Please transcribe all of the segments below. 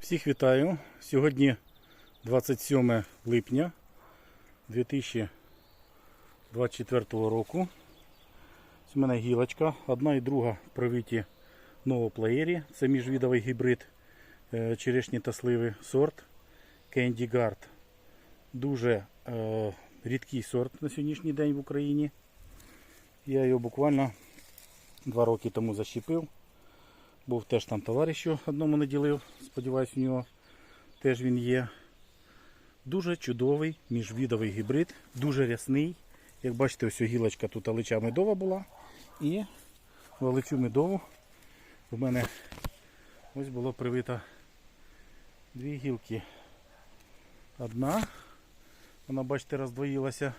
Всіх вітаю. Сьогодні 27 липня 2024 року. Ось у мене гілочка. Одна і друга привиті новоплеєрі. Це міжвідовий гібрид е, черешні та сливи сорт Candy Guard. Дуже е, рідкий сорт на сьогоднішній день в Україні. Я його буквально два роки тому защепив. Був теж там товаришу одному наділив. Сподіваюсь, у нього теж він є. Дуже чудовий міжвідовий гібрид, дуже рясний. Як бачите, ось гілочка тут алича медова була. І в аличу медову в мене ось було привито дві гілки. Одна, вона, бачите, роздвоїлася.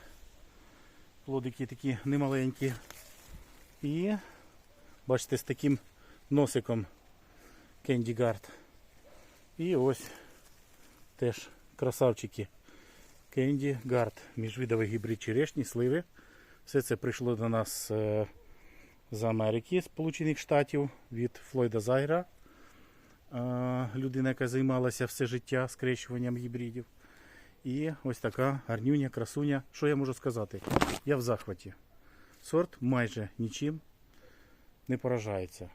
Плодики такі немаленькі. І бачите, з таким носиком Guard. І ось теж красавчики Candy Guard. Міжвидовий гібрид черешні, сливи. Все це прийшло до нас е, з Америки, Сполучених Штатів від Флойда Зайра. Е, людина, яка займалася все життя скрещуванням гібридів. І ось така гарнюня, красуня. Що я можу сказати? Я в захваті. Сорт майже нічим не поражається.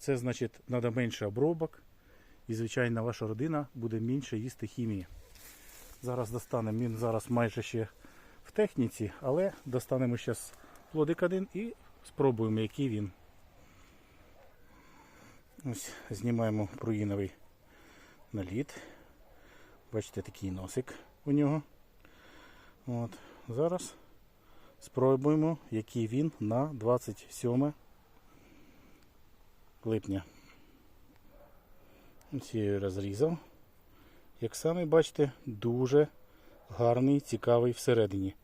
Це значить, треба менше обробок. І, звичайно, ваша родина буде менше їсти хімії. Зараз достанемо, він зараз майже ще в техніці, але достанемо зараз плодик один і спробуємо, який він. Ось знімаємо пруїновий наліт. Бачите, такий носик у нього. От. Зараз спробуємо, який він на 27 липня. Ось я розрізав. Як самі бачите, дуже гарний, цікавий всередині.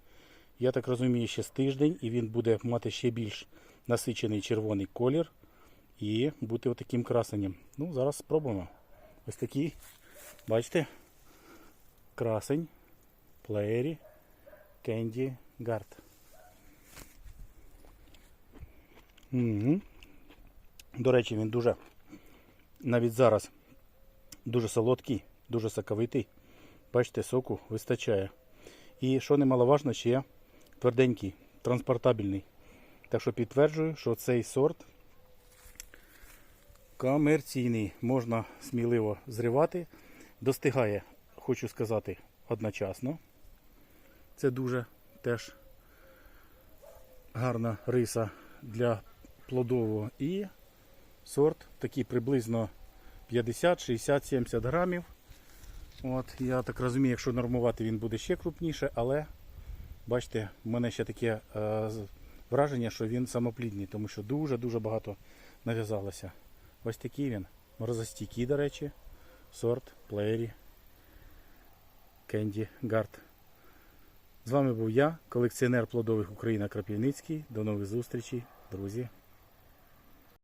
Я так розумію, ще з тиждень і він буде мати ще більш насичений червоний колір і бути отаким красенням. Ну, зараз спробуємо. Ось такий, бачите, красень, плеєрі, Candy Guard. Угу. До речі, він дуже навіть зараз дуже солодкий, дуже соковитий. Бачите, соку вистачає. І що немаловажно, ще є тверденький, транспортабельний. Так що підтверджую, що цей сорт комерційний, можна сміливо зривати. Достигає, хочу сказати, одночасно. Це дуже теж гарна риса для плодового. І сорт такий приблизно 50, 60, 70 грамів. От, я так розумію, якщо нормувати, він буде ще крупніше, але бачите, в мене ще таке е, враження, що він самоплідний, тому що дуже-дуже багато нав'язалося. Ось такий він. Морозостійкий, до речі, сорт плеєрі Candy Guard. З вами був я, колекціонер плодових Україна Крапівницький. До нових зустрічей, друзі.